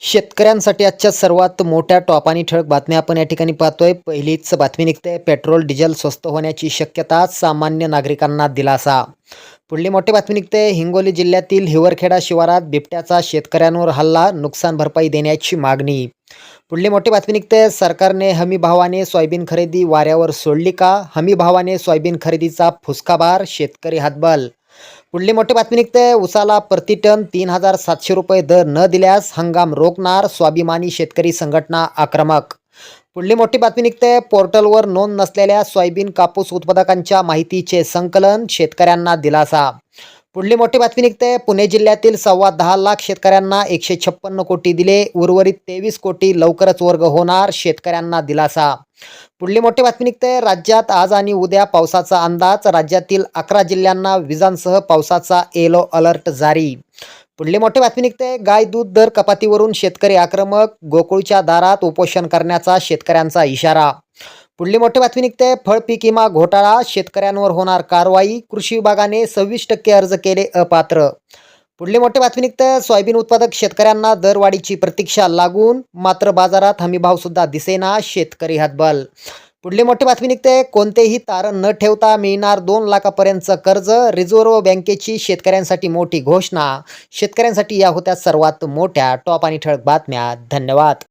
शेतकऱ्यांसाठी आजच्या सर्वात मोठ्या टॉप आणि ठळक बातम्या आपण या ठिकाणी पाहतोय. पहिलीच बातमी निघते. पेट्रोल डिझेल स्वस्त होण्याची शक्यता सामान्य नागरिकांना दिलासा. पुढली मोठी बातमी निघते. हिंगोली जिल्ह्यातील हिवरखेडा शिवारात बिबट्याचा शेतकऱ्यांवर हल्ला नुकसान भरपाई देण्याची मागणी. पुढली मोठी बातमी निघते. सरकारने हमी भावाने सोयाबीन खरेदी वाऱ्यावर सोडली का? हमी भावाने सोयाबीन खरेदीचा फुसकाभार शेतकरी हातबल पुढली मोठी बातमी निघते. उसाला प्रति टन तीन हजार सातशे रुपये दर न दिल्यास हंगाम रोखणार स्वाभिमानी शेतकरी संघटना आक्रमक. पुढली मोठी बातमी निघते. पोर्टलवर नोंद नसलेल्या सोयाबीन कापूस उत्पादकांच्या माहितीचे संकलन शेतकऱ्यांना दिलासा. पुढली मोठी बातमी निघते. पुणे जिल्ह्यातील सव्वा दहा लाख शेतकऱ्यांना एकशे छप्पन्न कोटी दिले. उर्वरित तेवीस कोटी लवकरच वर्ग होणार शेतकऱ्यांना दिलासा. पुढली मोठी बातमी निघते. राज्यात आज आणि उद्या पावसाचा अंदाज. राज्यातील अकरा जिल्ह्यांना विजांसह पावसाचा येलो अलर्ट जारी. पुढली मोठी बातमी निघते. गाय दूध दर कपातीवरून शेतकरी आक्रमक. गोकुळच्या दारात उपोषण करण्याचा शेतकऱ्यांचा इशारा. पुढली मोठी बातमी निघते. फळ पीक विमा घोटाळा शेतकऱ्यांवर होणार कारवाई. कृषी विभागाने सव्वीस टक्के अर्ज केले अपात्र. पुढली मोठी बातमी निघते. सोयाबीन उत्पादक शेतकऱ्यांना दरवाढीची प्रतीक्षा लागून मात्र बाजारात हमीभाव सुद्धा दिसेना शेतकरी हातबल. पुढली मोठी बातमी निघते. कोणतेही तारण न ठेवता मिळणार दोन लाखापर्यंतचं कर्ज रिझर्व्ह बँकेची शेतकऱ्यांसाठी मोठी घोषणा. शेतकऱ्यांसाठी या होत्या सर्वात मोठ्या टॉप आणि ठळक बातम्या. धन्यवाद.